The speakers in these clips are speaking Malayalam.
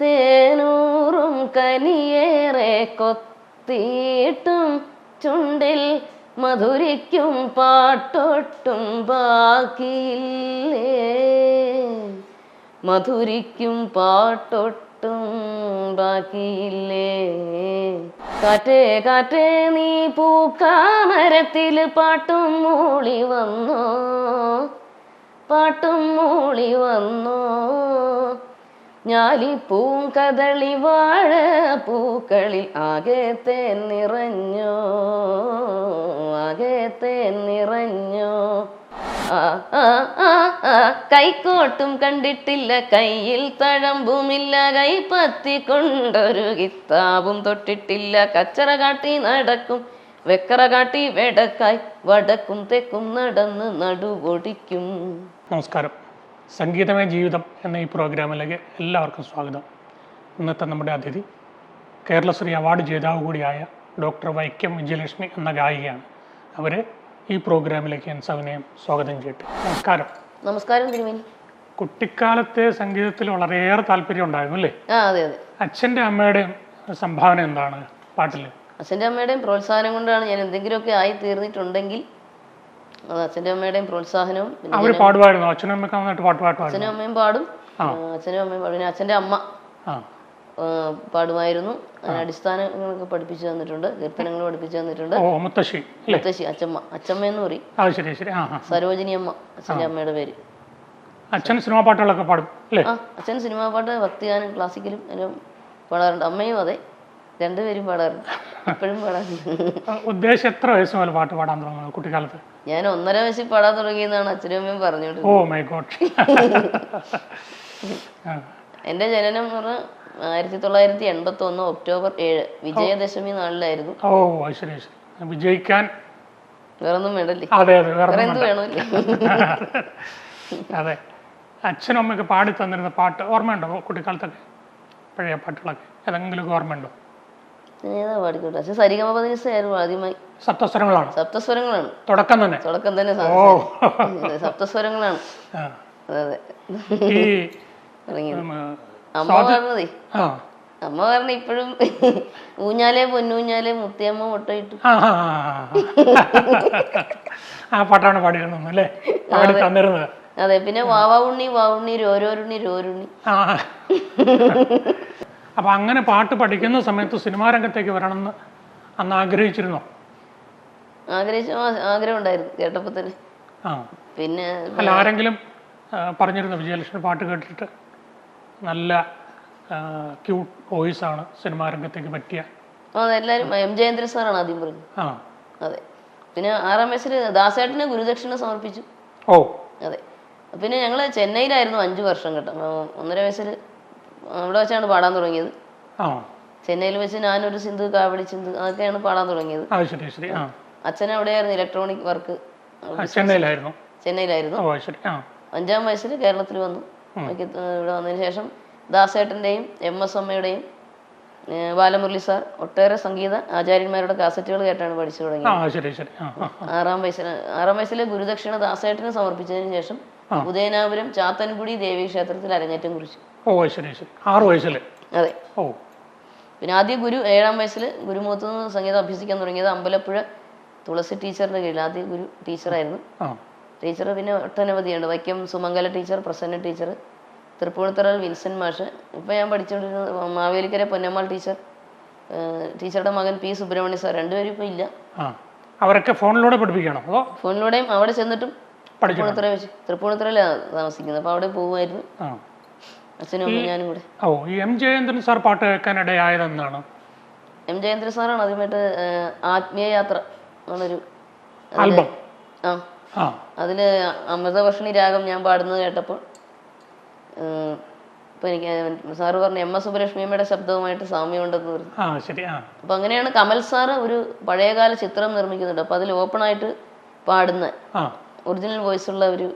തേനൂറും കനിയേറെ കൊത്തിയിട്ടും ചുണ്ടിൽ മധുരിക്കും പാട്ടൊട്ടും ബാക്കിയില്ലേ? മധുരിക്കും പാട്ടൊട്ടും ബാക്കിയില്ലേ? കാറ്റേ കാറ്റേ നീ പൂക്കാമരത്തിൽ പാട്ടും മൂളി വന്നോ? പാട്ടും മൂളി വന്നോ? ഞാലിപ്പൂം കദളി വാഴ പൂക്കളിൽ ആകെ തേൻ നിറഞ്ഞോ തേൻ നിറഞ്ഞോ. കൈക്കോട്ടും കണ്ടിട്ടില്ല കയ്യിൽ തഴമ്പുമില്ല കൈപ്പത്തി കൊണ്ടൊരു കിത്താബും തൊട്ടിട്ടില്ല. കച്ചറ കാട്ടി നടക്കും വെക്കറ കാട്ടി വെടക്കായി വടക്കും തെക്കും നടന്ന് നടുവൊടിക്കും. നമസ്കാരം. സംഗീതമേ ജീവിതം എന്ന ഈ പ്രോഗ്രാമിലേക്ക് എല്ലാവർക്കും സ്വാഗതം. ഇന്നത്തെ നമ്മുടെ അതിഥി കേരളശ്രീ അവാർഡ് ജേതാവ് കൂടിയായ ഡോക്ടർ വൈക്കം വിജയലക്ഷ്മി എന്ന ഗായികയാണ്. അവരെ ഈ പ്രോഗ്രാമിലേക്ക് ഞാൻ സവിനയം സ്വാഗതം ചെയ്യട്ടെ. നമസ്കാരം. നമസ്കാരം തിരുമേനി. കുട്ടിക്കാലത്തെ സംഗീതത്തിൽ വളരെയേറെ താല്പര്യം ഉണ്ടായിരുന്നു അല്ലേ? ആ അതെ അതെ. അച്ഛന്റെ അമ്മയുടെയും സംഭാവന എന്താണ് പാട്ടിൽ? അച്ഛന്റെ അമ്മയുടെയും പ്രോത്സാഹനം കൊണ്ടാണ് ഞാൻ എന്തെങ്കിലുമൊക്കെ ആയി തീർന്നിട്ടുണ്ടെങ്കിൽ അത് അച്ഛന്റെ അമ്മയുടെയും പ്രോത്സാഹനവും പിന്നെ അവർ പാടുമായിരുന്നു അച്ഛനും അമ്മയൊക്കെ നന്നായിട്ട് പാട്ട് അച്ഛനും അമ്മയും പാടും. അച്ഛനും അമ്മയും പാടും. പിന്നെ അച്ഛന്റെ അമ്മ ആ. ആ, പാടുമായിരുന്നു. അതിന് അടിസ്ഥാനങ്ങളൊക്കെ പഠിപ്പിച്ചു തന്നിട്ടുണ്ട്. കീർത്തനങ്ങൾ പഠിപ്പിച്ചു തന്നിട്ടുണ്ട്. ഓ മുത്തശ്ശി അല്ലേ? മുത്തശ്ശി അച്ഛമ്മ അച്ഛമ്മ എന്ന് പറയും. ആ ശരി ശരി. ആ ആ. സരോജിനി അമ്മ അച്ഛന്റെ അമ്മയുടെ പേര്. അച്ഛൻ സിനിമാ പാട്ടുകളൊക്കെ പാടും അല്ലേ? ആ അച്ഛൻ സിനിമാ പാട്ട് ഭക്തിഗാനം ക്ലാസിക്കലും എല്ലാം പാടാറുണ്ട്. അമ്മയും അതെ രണ്ടുപേരും പാടാറുണ്ട്. ഇപ്പോഴും പാടാറുണ്ട്. ഉദ്ദേശം എത്ര വയസ്സ് മുതൽ പാട്ട് പാടാൻ തുടങ്ങുന്നത് കുട്ടിക്കാലത്ത്? ഞാൻ ഒന്നര വയസ്സിൽ പാടാൻ തുടങ്ങിയെന്നാണ് അച്ഛനും അമ്മയും പറഞ്ഞുകൊണ്ടിരുന്നത്. എന്റെ ജനനം എന്ന് പറഞ്ഞാൽ ആയിരത്തി തൊള്ളായിരത്തി എൺപത്തി ഒന്ന് ഒക്ടോബർ ഏഴ് വിജയദശമി നാളിലായിരുന്നു. ഓ അത് ശരി ശരി. വിജയിക്കാൻ വേറൊന്നും വേണ്ടല്ലേ? അതെ അതെ വേറെ വേറെ എന്ത് വേണമല്ലേ? അതെ. അച്ഛനും അമ്മയൊക്കെ പാടി തന്നിരുന്ന പാട്ട് ഓർമ്മയുണ്ടോ കുട്ടിക്കാലത്തൊക്കെ? പഴയ പാട്ടുകളൊക്കെ? ഏതെങ്കിലും ഓർമ്മയുണ്ടോ? ഏതാ പാടിക്കോട്ടെ? പക്ഷെ സരിഗമ പതിനിസായിരുന്നു ആദ്യമായി. സപ്തസ്വരങ്ങളാണ്. സപ്തസ്വരങ്ങളാണ്. തുടക്കം തന്നെ. തുടക്കം തന്നെ സപ്തസ്വരങ്ങളാണ്. അതെ അമ്മ പറഞ്ഞതേ. അമ്മ പറഞ്ഞ ഇപ്പോഴും ഊഞ്ഞാലെ പൊന്നൂഞ്ഞാലെ മുത്തിയമ്മ മുട്ടയിട്ടു. ആ പാട്ടാണ് പാടിയിരുന്നത് അല്ലേ? പാടി തന്നിരുന്നത്. അതെ പിന്നെ വാവാ ഉണ്ണി വാവുണ്ണി രോരോരുണ്ണി രോരുണ്ണി ആ അപ്പൊ അങ്ങനെ പാട്ട് പഠിക്കുന്ന സമയത്ത് സിനിമാ രംഗത്തേക്ക് വരണമെന്ന് അന്ന് ആഗ്രഹിച്ചിരുന്നോ? ആഗ്രഹിച്ച ആഗ്രഹം ഉണ്ടായിരുന്നു കേട്ടപ്പോൾ തന്നെ. ആ. പിന്നെ അല്ല ആരെങ്കിലും പറഞ്ഞിരുന്നു വിജയലക്ഷ്മി പാട്ട് കേട്ടിട്ട്? നല്ല ക്യൂട്ട് വോയിസ് ആണ് സിനിമാ രംഗത്തേക്ക് പറ്റിയ. എം ജയേന്ദ്ര സാറാണ് ആദ്യം പറഞ്ഞത്. ആ. അതെ. പിന്നെ ആറാം വയസ്സിൽ ദാസേട്ടന് ഗുരുദക്ഷിണ സമർപ്പിച്ചു. ഓ. അതെ. പിന്നെ ഞങ്ങൾ ചെന്നൈയിലായിരുന്നു അഞ്ച് വർഷം കേട്ടോ. ഒന്നര വയസ്സിൽ അവിടെ വെച്ചാണ് പാടാൻ തുടങ്ങിയത്. ചെന്നൈയിൽ വെച്ച് ഞാനൊരു സിന്ധു കാവടി സിന്ധു അതൊക്കെയാണ് പാടാൻ തുടങ്ങിയത്. അച്ഛൻ അവിടെയായിരുന്നു ഇലക്ട്രോണിക് വർക്ക് ചെന്നൈയിലായിരുന്നു? ചെന്നൈയിലായിരുന്നു. അഞ്ചാം വയസ്സിൽ കേരളത്തിൽ വന്നു. ഇവിടെ വന്നതിന് ശേഷം ദാസേട്ടന്റെയും എം എസ് അമ്മയുടെയും ബാലമുരളി സാർ ഒട്ടേറെ സംഗീത ആചാര്യന്മാരുടെ കാസറ്റുകൾ കേട്ടാണ് പഠിച്ചു തുടങ്ങിയത്. ആറാം വയസ്സിൽ ആറാം വയസ്സിലെ ഗുരുദക്ഷിണ ദാസേട്ടന് സമർപ്പിച്ചതിന് ശേഷം ഉദയനാപുരം ചാത്തൻകുടി ദേവീക്ഷേത്രത്തിൽ അരങ്ങേറ്റം കുറിച്ചു. ഓ ശരി ശരി ആറ് വയസ്സിൽ അതെ. ഓ. പിന്നെ ആദ്യം ഗുരു ഏഴാം വയസ്സിൽ ഗുരുമുഖത്ത് നിന്ന് സംഗീതം അഭ്യസിക്കാൻ തുടങ്ങിയത് അമ്പലപ്പുഴ തുളസി ടീച്ചറിന്റെ കീഴിൽ. ആദ്യം ഗുരു ടീച്ചറായിരുന്നു. ടീച്ചർ പിന്നെ ഒട്ടനവധിയുണ്ട്. വൈക്കം സുമംഗല ടീച്ചർ പ്രസന്ന ടീച്ചർ തൃപ്പൂണിത്തറൽ വിൻസെന്റ് മാഷ്. ഇപ്പം ഞാൻ പഠിച്ചുകൊണ്ടിരുന്ന മാവേലിക്കര പൊന്നമ്മാൾ ടീച്ചർ ടീച്ചറുടെ മകൻ പി സുബ്രഹ്മണ്യ സാർ. രണ്ടുപേരും ഇപ്പം ഇല്ല. അവരൊക്കെ ഫോണിലൂടെ പഠിപ്പിക്കണം അതോ ഫോണിലൂടെയും അവിടെ ചെന്നിട്ടും തൃപ്പൂണിത്തറ വെച്ച് തൃപ്പൂണിത്തറയിലാണ് താമസിക്കുന്നത്. അപ്പോൾ അവിടെ പോകുമായിരുന്നു ഓ ഈ എം ജയേന്ദ്രൻ സാർ പാട്ട് കേൾക്കാനിടയായതെന്നാണ്? എം ജയേന്ദ്രൻ സാറാണ് ആദ്യമായിട്ട് ഏഹ് ആത്മീയ യാത്ര എന്നുള്ളൊരു ആൽബം? ആ. അതിൽ അമൃതവർഷിണി രാഗം ഞാൻ പാടുന്നത് കേട്ടപ്പോൾ ഇപ്പൊ എനിക്ക് സാറ് പറഞ്ഞു എം എസ് സുബ്രഹ്മണ്യമ്മയുടെ ശബ്ദവുമായിട്ട് സാമ്യമുണ്ടെന്ന് പറഞ്ഞു. അപ്പൊ അങ്ങനെയാണ് കമൽ സാറ് ഒരു പഴയകാല ചിത്രം നിർമ്മിക്കുന്നുണ്ട്. അപ്പൊ അതിൽ ഓപ്പൺ ആയിട്ട് പാടുന്ന ഒറിജിനൽ വോയിസ് ഉള്ള ഒരു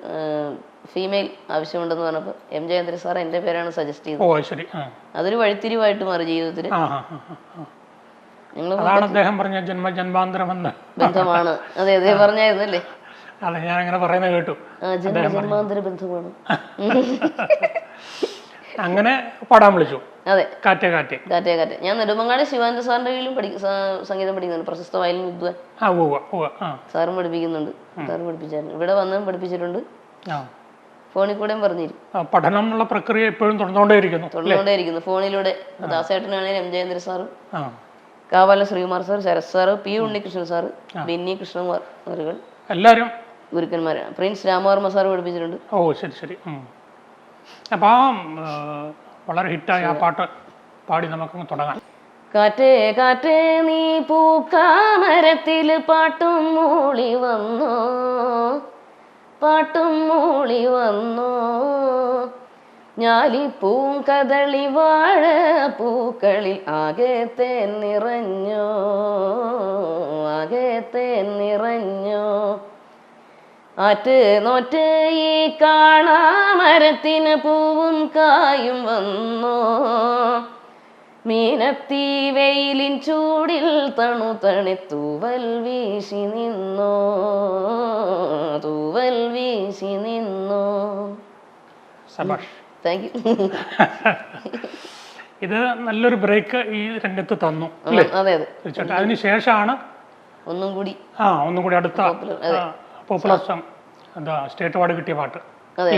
ഫീമെയിൽ ആവശ്യമുണ്ടെന്ന് പറഞ്ഞപ്പോൾ എം ജയേന്ദ്ര സാർ എന്റെ പേരാണ് സജസ്റ്റ് ചെയ്തത്. ഓ ശരി അതൊരു വഴിത്തിരിവായിട്ട് മാറി ജീവിതത്തിൽ. അതാണ് അദ്ദേഹം പറഞ്ഞ ജന്മ ജന്മാന്തരമെന്ന്. ബന്ധമാണ്. അതെ അതെ പറഞ്ഞായിരുന്നല്ലേ? അതെ ഞാൻ അങ്ങനെ പറയുന്നത് കേട്ടു. ജന്മാന്തര ബന്ധമാണ്. അങ്ങനെ പാടാൻ വിളിച്ചു. അതെ. കാറ്റേ കാറ്റേ. കാറ്റേ കാറ്റേ. ഞാൻ നെടുമങ്ങാട് ശിവാനന്ദ സാറിന്റെ പഠി സംഗീതം പഠിക്കുന്നുണ്ട്. പ്രശസ്ത വയലിൻ വിദ്വാൻ. സാറും പഠിപ്പിക്കുന്നുണ്ട്. സാറും പഠിപ്പിച്ചായിരുന്നു ഇവിടെ വന്നും പഠിപ്പിച്ചിട്ടുണ്ട്. ഫോണിൽ കൂടെ പറഞ്ഞിരിക്കും. പ്രക്രിയ എപ്പോഴും തുടർന്നുകൊണ്ടേയിരിക്കുന്നു തുടർന്നുകൊണ്ടേയിരിക്കുന്നു. ഫോണിലൂടെ ദാസേട്ടനാണെങ്കിലും എം. ജയേന്ദ്ര സാറും Kavalam Sreekumar sir Sarath sir P Unnikrishnan sir Binni Krishnakumar എല്ലാരും എല്ലാവരും? ഗുരുക്കന്മാരാണ്. പ്രിൻസ് രാമവർമ്മ സാർ പഠിപ്പിച്ചിട്ടുണ്ട്. ഓ ശരി ശരി. അപ്പോൾ വളരെ ഹിറ്റായ ആ പാട്ട് പാടി നമുക്ക് തുടങ്ങാം. കാറ്റേ കാറ്റേ നീ പൂക്കാമരത്തിൽ പാട്ടും മൂളി വന്നോ? പാട്ടും മൂളി വന്നു. ഞാലിപ്പൂം കദളി വാഴ പൂക്കളിൽ ആകെ തേൻ നിറഞ്ഞോ. തേൻ നിറഞ്ഞോ. ആറ്റ് നോറ്റ് ഈ കാണാ കാണാമരത്തിന് പൂവും കായും വന്നോ. മീനത്തി വെയിലിൻ ചൂടിൽ തണു തണി തൂവൽ വീശി നിന്നോ. തൂവൽ വീശി നിന്നോ. സബാഷ്. താങ്ക് യു ഇത് നല്ലൊരു ബ്രേക്ക് ഈ രംഗത്ത് തന്നു അതെ അതെ. തീർച്ചയായിട്ടും. അതിന് ശേഷമാണ് ഒന്നും കൂടി. ആ ഒന്നും കൂടി അടുത്ത പോപ്പുലർ സോങ് എന്താ സ്റ്റേറ്റ് അവാർഡ് കിട്ടിയ പാട്ട് അതെ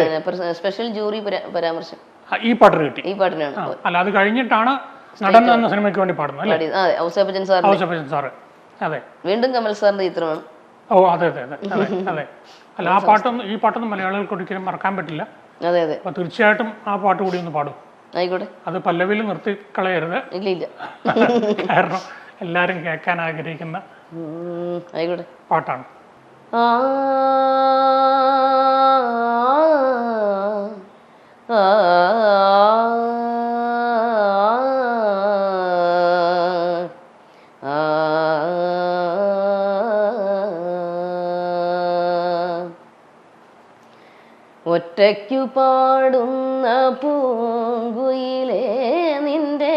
സ്പെഷ്യൽ ജൂറി പരാമർശം. ഈ പാട്ടിന് കിട്ടി. ഈ പാട്ടിനാണ്. അല്ല അത് കഴിഞ്ഞിട്ടാണ് നടൻ എന്ന സിനിമയ്ക്ക് വേണ്ടി പാടുന്നു അല്ലേ ഔസേപ്പച്ചൻ സാറിന്റെ ഔസഫൻ സാറ് അതെ വീണ്ടും കമൽ സാറിന്റെ ചിത്രമാണ് ഓ അതെ അതെ അതെ അതെ അതെ അല്ല ആ പാട്ടൊന്നും ഈ പാട്ടൊന്നും മലയാളികൾക്ക് ഒരിക്കലും മറക്കാൻ പറ്റില്ല അതെ അതെ അപ്പൊ തീർച്ചയായിട്ടും ആ പാട്ട് കൂടി ഒന്ന് പാടും ആയിക്കോട്ടെ അത് പല്ലവിയിൽ നിർത്തി കളയരുത് ഇല്ല ഇല്ല കാരണം എല്ലാവരും കേൾക്കാൻ ആഗ്രഹിക്കുന്ന ആയിക്കോട്ടെ പാട്ടാണ് ആ ഒറ്റയ്ക്കു പാടുന്ന പൂങ്കുയിലേ നിന്റെ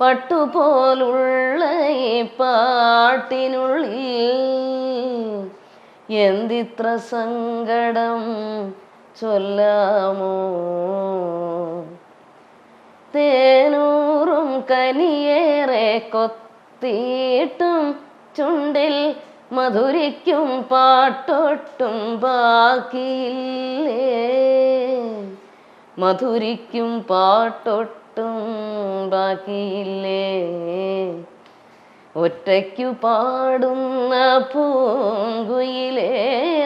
പട്ടുപോലുള്ള ഈ പാട്ടിനുള്ളിൽ എന്തിത്ര സങ്കടം ചൊല്ലാമോ? തേനൂറും കനിയേറെ കൊത്തിയിട്ടും ചുണ്ടിൽ മധുരിക്കും പാട്ടൊട്ടും ബാക്കിയില്ലേ? മധുരിക്കും പാട്ടൊട്ടും ബാക്കിയില്ലേ? ഒറ്റയ്ക്കു പാടുന്ന പൂങ്കുയിലേ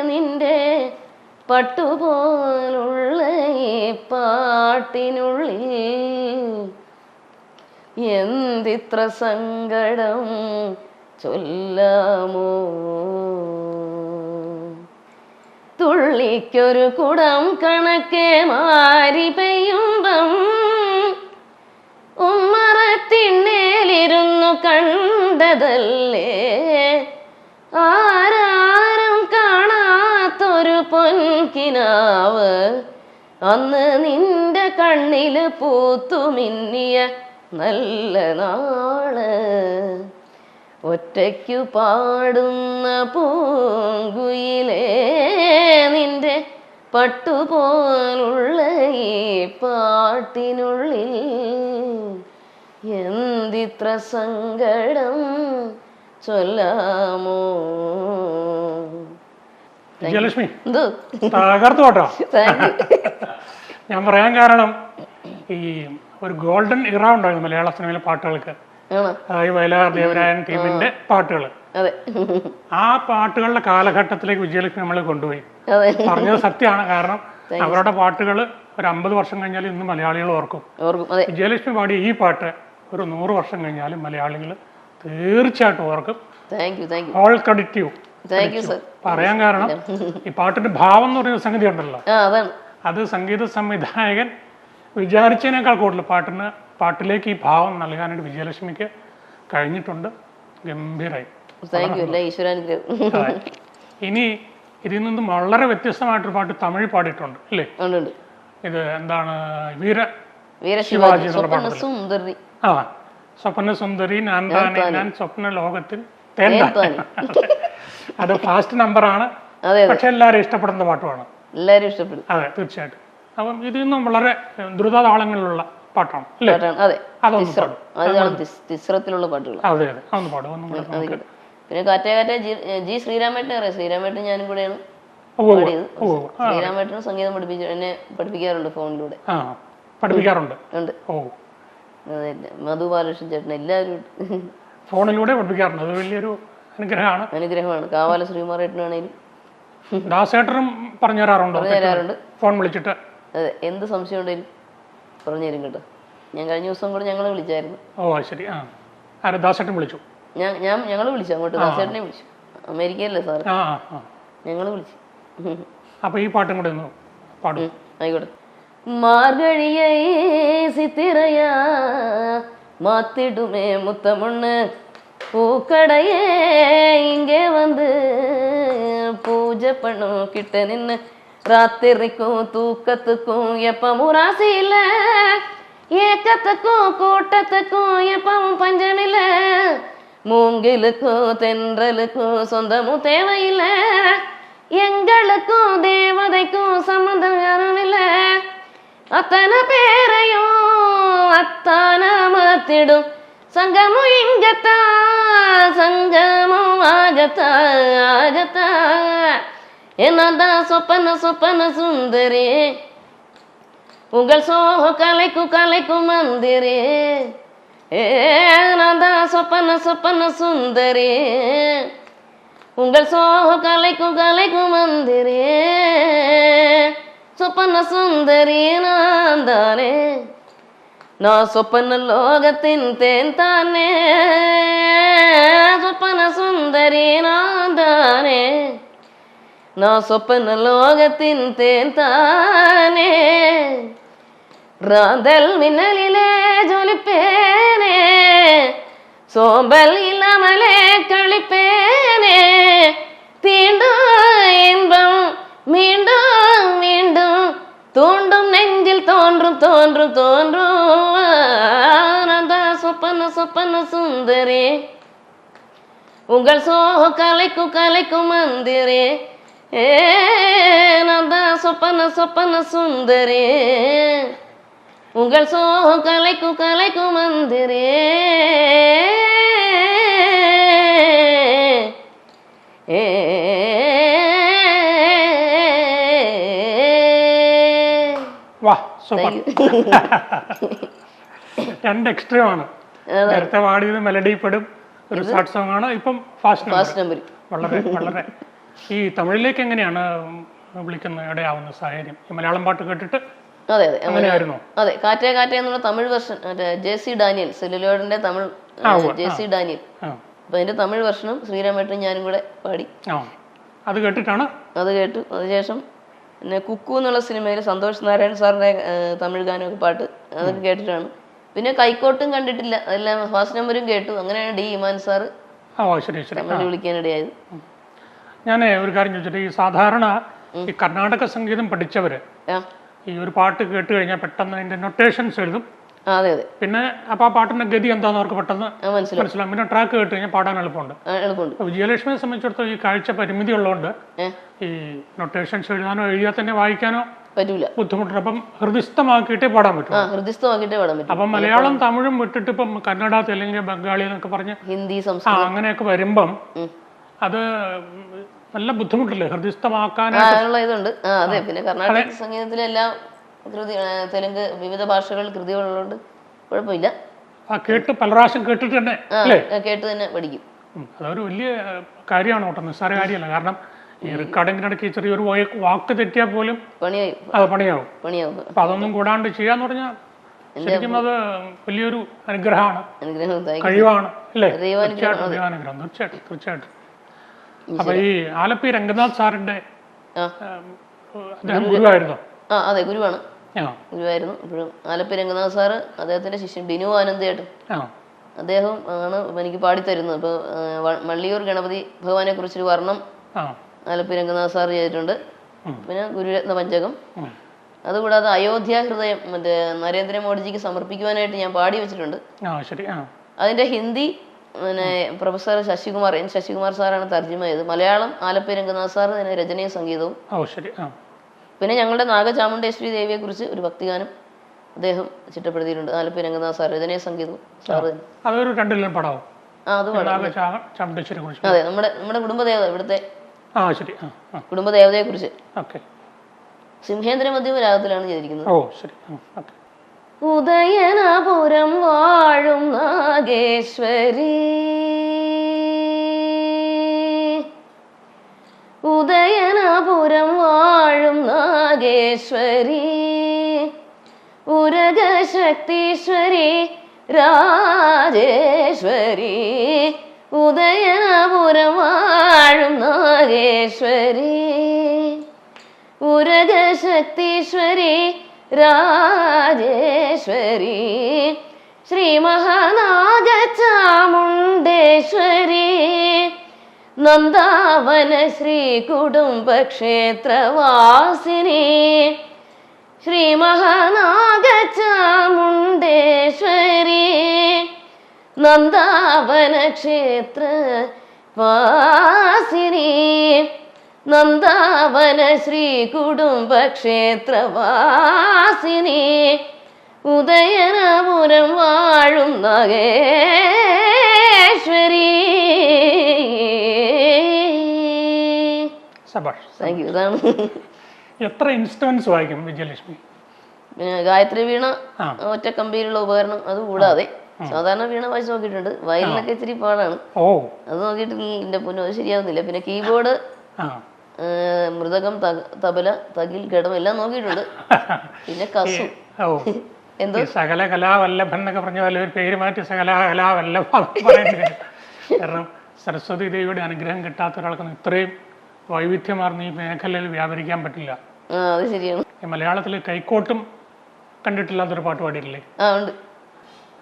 നിന്റെ പട്ടുപോലുള്ള ഈ പാട്ടിനുള്ളിൽ എന്തിത്ര സങ്കടം ചൊല്ലാമോ? തുള്ളിക്കൊരു കുടം കണക്കെ മാരി പെയ്യുമ്പം ഉമ്മറത്തിണ്ണേലിരുന്നു കണ്ടതല്ലേ? ആരാരം കാണാത്തൊരു പൊൻകിനാവ് അന്ന് നിന്റെ കണ്ണിൽ പൂത്തുമിന്നിയ നല്ല നാൾ. ഒറ്റയ്ക്കു പാടുന്ന പൂങ്കുയിലേ നിന്റെ പട്ടുപോലുള്ള ഈ പാട്ടിനുള്ളിൽ എന്തിത്ര സങ്കടം ചൊല്ലാമോ? വിജയലക്ഷ്മി തകർത്തു കേട്ടോ ഞാൻ പറയാൻ കാരണം ഈ ഒരു ഗോൾഡൻ ഇറ ഉണ്ടായിരുന്നു മലയാള സിനിമയിലെ പാട്ടുകൾക്ക്. അതായത് വയലാർ ദേവരായൻ ടീമിന്റെ പാട്ടുകൾ. ആ പാട്ടുകളുടെ കാലഘട്ടത്തിലേക്ക് വിജയലക്ഷ്മി നമ്മളെ കൊണ്ടുപോയി. പറഞ്ഞത് സത്യമാണ്. കാരണം അവരുടെ പാട്ടുകൾ ഒരു അമ്പത് വർഷം കഴിഞ്ഞാൽ ഇന്ന് മലയാളികൾ ഓർക്കും. വിജയലക്ഷ്മി പാടിയ ഈ പാട്ട് ഒരു നൂറ് വർഷം കഴിഞ്ഞാലും മലയാളികൾ തീർച്ചയായിട്ടും ഓർക്കും. ഓൾ ക്രെഡിറ്റ് യു പറയാൻ കാരണം ഈ പാട്ടിന്റെ ഭാവം എന്ന് പറയുന്ന സംഗതി ഉണ്ടല്ലോ. അത് സംഗീത സംവിധായകൻ വിചാരിച്ചതിനേക്കാൾ കൂടുതൽ പാട്ടിന് പാട്ടിലേക്ക് ഈ ഭാവം നൽകാനായിട്ട് വിജയലക്ഷ്മിക്ക് കഴിഞ്ഞിട്ടുണ്ട്. ഗംഭീരായി. ഇനി ഇതിൽ നിന്നും വളരെ വ്യത്യസ്തമായിട്ടൊരു പാട്ട് തമിഴ് പാടിയിട്ടുണ്ട് അല്ലേ? ഇത് എന്താണ്? വീര ശിവാജി ആ സ്വപ്ന സുന്ദരി ഞാൻ താനെ ഞാൻ സ്വപ്ന ലോകത്തിൽ അത് ഫാസ്റ്റ് നമ്പറാണ്. പക്ഷെ എല്ലാവരും ഇഷ്ടപ്പെടുന്ന പാട്ടുമാണ്. എല്ലാവരും ഇഷ്ടപ്പെടും. അതെ തീർച്ചയായിട്ടും. അപ്പം നിന്നും വളരെ ദ്രുതതാളങ്ങളിലുള്ള പാട്ടാണ് അല്ലേ? അതൊന്ന് പാടും. തിസ്രത്തിലുള്ള പാട്ടുകൾ അതെ അതെ. അതൊന്ന് പാടും ഒന്നും പിന്നെ കാറ്റേ കാറ്റേ ജി ജി ശ്രീരാമേട്ടനെ അറിയാം? ശ്രീരാമേട്ടൻ ഞാനും കൂടെയാണ്. പാടിയത്. ശ്രീരാമേട്ടനും സംഗീതം പഠിപ്പിച്ചു എന്നെ പഠിപ്പിക്കാറുണ്ട് ഫോണിലൂടെ. പഠിപ്പിക്കാറുണ്ട്. ഉണ്ട്. മധു ബാലകൃഷ്ണൻ ചേട്ടൻ എല്ലാവരും ഫോണിലൂടെ പഠിപ്പിക്കാറുണ്ട്. അത് വലിയൊരു അനുഗ്രഹമാണ്. അനുഗ്രഹമാണ്. കാവാല ശ്രീമാറേട്ടനാണെങ്കിലും ദാസേട്ടനും പറഞ്ഞു തരാറുണ്ട്? ഫോൺ വിളിച്ചിട്ട് അതെ എന്ത് സംശയം ഉണ്ടെങ്കിലും പറഞ്ഞു തരും കേട്ടോ ഞാൻ കഴിഞ്ഞ ദിവസം കൂടെ ഞങ്ങളെ വിളിച്ചായിരുന്നു ഓ അത് ശരി ആ ആരെ ദാസേട്ടൻ വിളിച്ചു ഞാൻ ഞാൻ ഞങ്ങൾ വിളിച്ചു അങ്ങോട്ട് ദാസേട്ടനെ വിളിച്ചു അമേരിക്കയിലല്ലേ സാറ് ആ ആ ആ ഞങ്ങൾ വിളിച്ചു ഉം. അപ്പോൾ ഈ പാട്ടും കൂടെ ഒന്ന് പാടും ഉം, ആയിക്കോട്ടെ മാർഗഴിയെ சித்திரையா மாத்திடுமே முத்தமுன்னு பூக்கடையே இங்கே வந்து பூஜை பண்ணும் கிட்ட நின்று ராத்திரிக்கும் தூக்கத்துக்கும் எப்பவும் ராசி இல்ல. ஏக்கத்துக்கும் கூட்டத்துக்கும் எப்பவும் பஞ்சமில்ல மூங்கிலுக்கும் தென்றலுக்கும் சொந்தமும் தேவையில்லை. எங்களுக்கும் தேவதைக்கும் சம்மந்தம் யாரும் இல்லை. அத்தனை பேரையும் அத்தான மாத்திடும் சங்கமும் இங்கத்தான் சங்கமும் ஆகத்தான் ஆகத்தான் என்னதான் சொப்பன சொப்பன சுந்தரி? உங்கள் சோக கலைக்கும் கலைக்கும் மந்திரி. ஏனதான் சொப்பன சொப்பன சுந்தரி? உங்கள் சோக கலைக்கும் கலைக்கும் மந்திரி. சொப்பன சுந்தரி நான் தானே. நான் சொப்பன லோகத்தின் தேன் தானே. சொப்பன சுந்தரி நான் தானே. நான் சொப்பன லோகத்தின் தேன் தானே? ராந்தல் மின்னலிலே ஜொலிப்பேனே? சோம்பல் இல்லாமலே கழிப்பேனே? தீண்டும் இன்பம் மீண்டும் மீண்டும் தூண்டும் நெஞ்சில் தோன்றும் தோன்றும் தோன்றும். ஆனந்த சொப்பன சொப்பன சுந்தரே. உங்கள் சோக கலைக்கும் கலைக்கும் மந்திரே. ஏ நந்தா சொப்பன சொப்பன சுந்தரே உங்கள் சோக கலைக்கும் கலைக்கும் மந்திரே ஏ വാ സൂപ്പർ രണ്ട് എക്സ്ട്രീം ആണ് നേരത്തെ പാടിയത് മെലഡി പെടും ഒരു ഷോർട്ട് സോങ് ആണ് ഇപ്പം ഫാസ്റ്റ് ഫാസ്റ്റ് നമ്പർ വളരെ വളരെ ഈ തമിഴിലേക്ക് എങ്ങനെയാണ് വിളിക്കുന്ന ഇടയാവുന്ന സാഹചര്യം? മലയാളം പാട്ട് കേട്ടിട്ട് അതെ അതെ. അങ്ങനെയായിരുന്നോ അതെ കാറ്റേ കാറ്റേ എന്നുള്ള Tamil version J C Daniel സെല്ലുലോയിഡിന്റെ Tamil J C Daniel. അപ്പൊ അതിന്റെ തമിഴ് വെർഷനും ശ്രീരാമേട്ടനും ഞാനും കൂടെ പാടി. അത് കേട്ടിട്ടാണ്? അത് കേട്ടു. അതിനുശേഷം പിന്നെ കുക്കു എന്നുള്ള സിനിമയിൽ സന്തോഷ് നാരായൺ സാറിന്റെ തമിഴ് ഗാനമൊക്കെ പാട്ട് അതൊക്കെ കേട്ടിട്ടാണ്. പിന്നെ കൈക്കോട്ടും കണ്ടിട്ടില്ല. അതെല്ലാം ഫാസ്റ്റ് നമ്പരും കേട്ടു. അങ്ങനെയാണ് ഡി ഇമാൻ സാറ് തമിഴ് വിളിക്കാനിടയായത് ഞാൻ ഒരു കാര്യം ചോദിച്ചിട്ട് ഈ സാധാരണ ഈ കർണാടക സംഗീതം പഠിച്ചവര് ഈ ഒരു പാട്ട് കേട്ട് കഴിഞ്ഞാൽ പെട്ടെന്ന് അതിന്റെ നൊട്ടേഷൻസ് എഴുതും. ആ, അതെ അതെ. പിന്നെ അപ്പൊ ആ പാട്ടിന്റെ ഗതി എന്താന്ന് അവർക്ക് പെട്ടെന്ന് മനസ്സിലാവും. പിന്നെ ട്രാക്ക് കേട്ട് കഴിഞ്ഞാൽ പാടാൻ എളുപ്പമുണ്ട്. വിജയലക്ഷ്മിയെ സംബന്ധിച്ചിടത്തോളം ഈ കാഴ്ച പരിമിതി ഉള്ളതുകൊണ്ട് ഈ നൊട്ടേഷൻസ് എഴുതാനോ എഴുതിയാൽ തന്നെ വായിക്കാനോ പറ്റൂല. ബുദ്ധിമുട്ടുണ്ട്. അപ്പം ഹൃദയസ്ഥമാക്കിയിട്ടേ പാടാൻ പറ്റും. ഹൃദയസ്ഥമാക്കിയിട്ടേ പാടാൻ പറ്റും. അപ്പം മലയാളം തമിഴും വിട്ടിട്ട് ഇപ്പം കന്നഡ തെലുങ്ക് ബംഗാളി എന്നൊക്കെ പറഞ്ഞ് ഹിന്ദി സംസ്കൃതം. അങ്ങനെയൊക്കെ വരുമ്പം. അത് നല്ല ബുദ്ധിമുട്ടില്ലേ? ഹൃദയസ്ഥമാക്കാനുള്ള ഇതുണ്ട്. ആ അതെ. പിന്നെ കർണാടക സംഗീതത്തിലെല്ലാം കൃതി തെലുങ്ക് വിവിധ ഭാഷകൾ കൃതികളുള്ളതുകൊണ്ട് കുഴപ്പമില്ല. ആ കേട്ട് പല പ്രാവശ്യം കേട്ടിട്ട് തന്നെ കേട്ട് തന്നെ പഠിക്കും. അതൊരു വലിയ കാര്യമാണ് കേട്ടോ. നിസ്സാര കാര്യമല്ല. കാരണം ഈ റെക്കോർഡിങ്ങിനിടയ്ക്ക് ചെറിയൊരു വാക്ക് തെറ്റിയാൽ പോലും പണിയായി. അത് പണിയാവും. പണിയാവും അപ്പൊ അതൊന്നും കൂടാണ്ട് ചെയ്യാന്ന് പറഞ്ഞാൽ ശരിക്കും അത് വലിയൊരു അനുഗ്രഹമാണ്. കഴിവാണ് അല്ലേ? തീർച്ചയായിട്ടും തീർച്ചയായിട്ടും തീർച്ചയായിട്ടും. അപ്പൊ ഈ ആലപ്പി രംഗനാഥ് സാറിന്റെ ആ. അതെ ഗുരുവാണ്. ഗുരുവായിരുന്നു. ഇപ്പോഴും ആലപ്പി രംഗനാഥ് സാറ് അദ്ദേഹത്തിന്റെ ശിഷ്യൻ ബിനു ആനന്ദേട്ടൻ ആ. അദ്ദേഹം ആണ് എനിക്ക് പാടിത്തരുന്നത്. ഇപ്പൊ മള്ളിയൂർ ഗണപതി ഭഗവാനെ കുറിച്ചൊരു വർണം ആലപ്പി രംഗനാഥ് സാർ ചെയ്തിട്ടുണ്ട്. പിന്നെ ഗുരുരത്ന പഞ്ചകം. അതുകൂടാതെ അയോധ്യ ഹൃദയം മറ്റേ നരേന്ദ്രമോദിജിക്ക് സമർപ്പിക്കുവാനായിട്ട് ഞാൻ പാടി വെച്ചിട്ടുണ്ട്. അതിന്റെ ഹിന്ദി പിന്നെ പ്രൊഫസർ ശശികുമാർ എൻ ശശികുമാർ സാറാണ് തർജമ ചെയ്തത് മലയാളം ആലപ്പി രംഗനാഥ് സാർ തന്നെ രചനയും സംഗീതവും. പിന്നെ ഞങ്ങളുടെ നാഗചാമുണ്ടേശ്വരി ദേവിയെ കുറിച്ച് ഒരു ഭക്തിഗാനം അദ്ദേഹം ചിട്ടപ്പെടുത്തിയിട്ടുണ്ട്. ആലപ്പി രംഗനാഥ് സാർ രചനയും സംഗീതവും. സാറ് തന്നെ ആ അത് നമ്മുടെ നമ്മുടെ കുടുംബദേവത ഇവിടുത്തെ കുടുംബദേവതയെ കുറിച്ച് സിംഹേന്ദ്ര മധ്യമ രാഗത്തിലാണ് ചെയ്തിരിക്കുന്നത്. ഓ ശരി. ഓക്കെ. ഉദയനപുരം വാഴും നാഗേശ്വരി. ഉദയനപുരം വാഴും നാഗേശ്വരി. ഉരകശക്തീശ്വരി രാജേശ്വരി. ഉദയനപുരം വാഴും നാഗേശ്വരി. ഉരഗശക്തീശ്വരി രാജേശ്വരി. ശ്രീ മഹാനാഗചാമുണ്ടേശ്വരി നന്ദാവന ശ്രീ കുടുംബക്ഷേത്രവാസിനി ശ്രീ മഹാനാഗചാമുണ്ടേശ്വരി നന്ദാവന ക്ഷേത്ര വാസിനി നന്ദാവന ശ്രീ കുടുംബക്ഷേത്രവാസിനി. ഉദയനപുരം വാഴും നഗേശ്വരി. സബാഷ് താങ്ക് യു ഇതാണ്. എത്ര ഇൻസ്റ്റൻസ് വായിക്കും വിജയലക്ഷ്മി? പിന്നെ ഗായത്രി വീണ. ഒറ്റ കമ്പിയിലുള്ള ഉപകരണം അത് കൂടാതെ സാധാരണ വീണ വായിച്ച് നോക്കിയിട്ടുണ്ട്. വയലിനൊക്കെ ഇച്ചിരി പാടാണ്. അത് നോക്കിയിട്ട് പൊന്നു ശരിയാവുന്നില്ല. പിന്നെ കീബോർഡ് ആ മൃദകം തബല തകിൽ ഘടം എല്ലാം നോക്കിയിട്ടുണ്ട്. പിന്നെ കസു. എന്തോ? സകല കലാവല്ലഭൻ എന്നൊക്കെ പറഞ്ഞ പോലെ ഒരു പേര് മാറ്റി സകല കലാവല്ലഭ കാരണം സരസ്വതി ദേവിയുടെ അനുഗ്രഹം കിട്ടാത്ത ഒരാൾക്കൊന്നും ഇത്രയും വൈവിധ്യമാർന്ന ഈ മേഖലയിൽ വ്യാപരിക്കാൻ പറ്റില്ല. മലയാളത്തിൽ കൈക്കോട്ടും കണ്ടിട്ടില്ലാത്തൊരു പാട്ട് പാടിയിട്ടില്ലേ? ഉണ്ട്.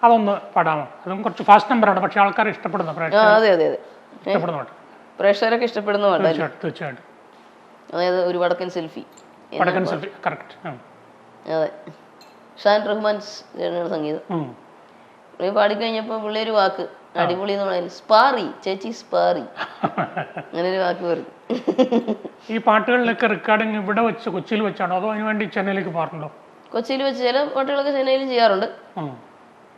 അതൊന്ന് പാടാമോ? അതും കുറച്ച് ഫാസ്റ്റ് നമ്പർ ആണ് പക്ഷെ ആൾക്കാർ ഇഷ്ടപ്പെടുന്ന പ്രേക്ഷകർ പാട്ട്. പ്രേക്ഷകരൊക്കെ ഇഷ്ടപ്പെടുന്ന തീർച്ചയായിട്ടും. അതായത് ഒരു വടക്കൻ സെൽഫി വടക്കൻ സെൽഫി കറക്റ്റ് അതെ. ഷാൻ റഹ്മാൻസ് സംഗീതം. പുള്ളി പാടിക്കഴിഞ്ഞപ്പോൾ പുള്ളി ഒരു വാക്ക് അടിപൊളി എന്ന് പറയുന്നത് സ്പാറി ചേച്ചി സ്പാറി. അങ്ങനെ ഒരു വാക്ക് പറഞ്ഞു. ഈ പാട്ടുകളിലൊക്കെ റെക്കോർഡിങ് ഇവിടെ വെച്ച് കൊച്ചിയിൽ വെച്ചാണോ? അതോ അതിന് വേണ്ടി ചെന്നൈയിലേക്ക് പോകാറുണ്ടോ? കൊച്ചിയിൽ വെച്ച് ചില പാട്ടുകളൊക്കെ ചെന്നൈയിൽ ചെയ്യാറുണ്ട്.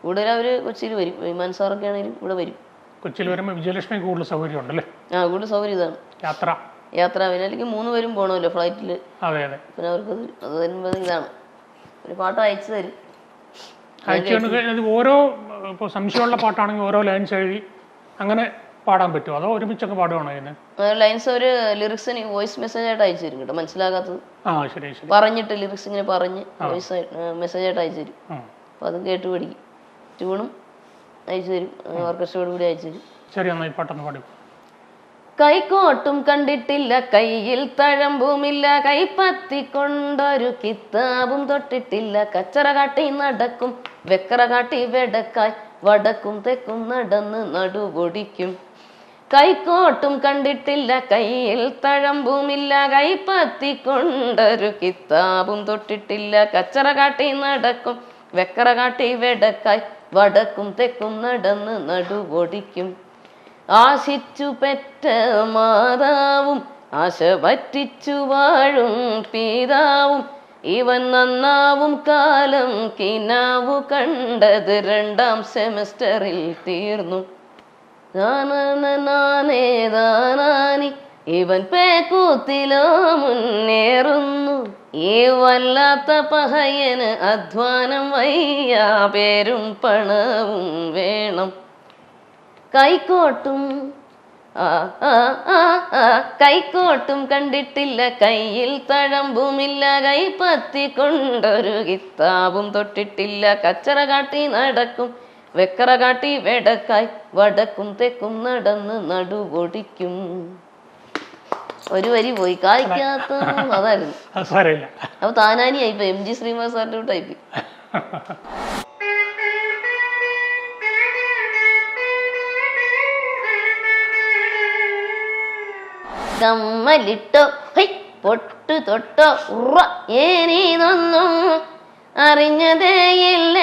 കൂടുതൽ അവർ കൊച്ചിയിൽ വരും. വിമാൻ സാറൊക്കെ ആണെങ്കിലും ഇവിടെ വരും. കൊച്ചിയിൽ വരുമ്പോൾ വിജയലക്ഷ്മി കൂടുതൽ സൗകര്യം അല്ലേ ആ കൂടുതൽ സൗകര്യം ഇതാണ്. യാത്ര. യാത്ര പിന്നെ അല്ലെങ്കിൽ മൂന്ന് പേരും പോകണമല്ലോ ഫ്ലൈറ്റിൽ അതെ അതെ. പിന്നെ അവർക്ക് അത് വരുമ്പോൾ ഇതാണ്. ഒരു പാട്ട് അയച്ചു തരും. കഴിഞ്ഞാൽ ഓരോ ഇപ്പോൾ സംശയമുള്ള പാട്ടാണെങ്കിൽ ഓരോ ലൈൻസ് എഴുതി അങ്ങനെ പാടാൻ പറ്റുമോ? അതോ ഒരുമിച്ചൊക്കെ പാടുവാണോ ഇതിന് ലൈൻസ് ഒരു ലിറിക്സ് വോയിസ് മെസ്സേജ് ആയിട്ട് അയച്ചു തരും കേട്ടോ. മനസ്സിലാകാത്തത്. ആ ശരി ശരി. പറഞ്ഞിട്ട് ലിറിക്സ് ഇങ്ങനെ പറഞ്ഞ് വോയിസ് മെസ്സേജ് ആയിട്ട് അയച്ചു തരും. അപ്പോൾ അത് കേട്ട് പഠിക്കും. ട്യൂണും അയച്ചു തരും. ഓർക്കസ്ട്രയോട് കൂടി അയച്ചു തരും. ശരി എന്നാൽ പാട്ടൊന്ന് പാടി കൈക്കോട്ടും കണ്ടിട്ടില്ല കയ്യിൽ തഴമ്പുമില്ല കൈപ്പത്തിക്കൊണ്ടൊരു കിത്താബും തൊട്ടിട്ടില്ല. കച്ചറ കാട്ടി നടക്കും വെക്കറ കാട്ടി വെടക്കായി വടക്കും തെക്കും നടന്ന് നടുപൊടിക്കും കൈക്കോട്ടും കണ്ടിട്ടില്ല കയ്യിൽ തഴമ്പുമില്ല കൈപ്പത്തിക്കൊണ്ടൊരു കിത്താബും തൊട്ടിട്ടില്ല. കച്ചറ കാട്ടി നടക്കും വെക്കറ കാട്ടി വെടക്കായി വടക്കും തെക്കും നടന്ന് നടുപൊടിക്കും ആശിച്ചു പെറ്റ മാതാവും ആശ പറ്റിച്ചു വാഴും പിതാവും. ഇവൻ നന്നാവും കാലം കിനാവു കണ്ടത് രണ്ടാം സെമസ്റ്ററിൽ തീർന്നു. നാനേ ഇവൻ പേക്കൂത്തിലോ മുന്നേറുന്നു. ഈ വല്ലാത്ത പഹയന് അധ്വാനം വയ്യ പേരും പണവും വേണം. കൈക്കോട്ടും കൈക്കോട്ടും കണ്ടിട്ടില്ല. കയ്യിൽ തഴമ്പുമില്ല. കൈപ്പത്തി കൊണ്ടൊരു കിത്താബും തൊട്ടിട്ടില്ല. കച്ചറ കാട്ടി നടക്കും. വെക്കറ കാട്ടി വെടക്കായി. വടക്കും തെക്കും നടന്ന് നടുപൊടിക്കും ഒരു വരി പോയി. കായ്ക്കാത്ത അതായിരുന്നു. അപ്പൊ താനാനി ആയിപ്പോ എം ജി ശ്രീനിവാസ് സാറിന്റെ ടൈപ്പ് കമ്മലിട്ടോ. ഹൈ പൊട്ടു തൊട്ടോ. ഉറ ഏനീതൊന്നും അറിഞ്ഞതേയില്ല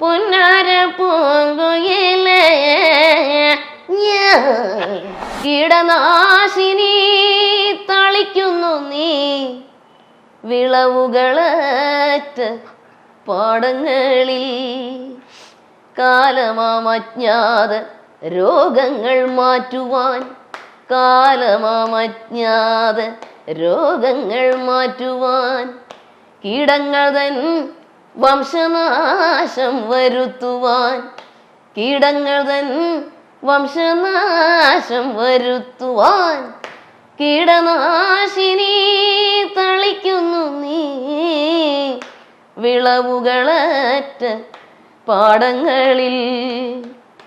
പുന്നാര പൂങ്കുയിലേ. കീടനാശിനി തളിക്കുന്നു നീ. വിളവുകളറ്റ് പാടങ്ങളിൽ കാലമാമജ്ഞാത രോഗങ്ങൾ മാറ്റുവാൻ കാലമാമജ്ഞാത രോഗങ്ങൾ മാറ്റുവാൻ കീടങ്ങൾ തൻ വംശനാശം വരുത്തുവാൻ കീടങ്ങൾ തൻ വംശനാശം വരുത്തുവാൻ കീടനാശിനി തളിക്കുന്നു നീ. വിളവുകളറ്റ പാടങ്ങളിൽ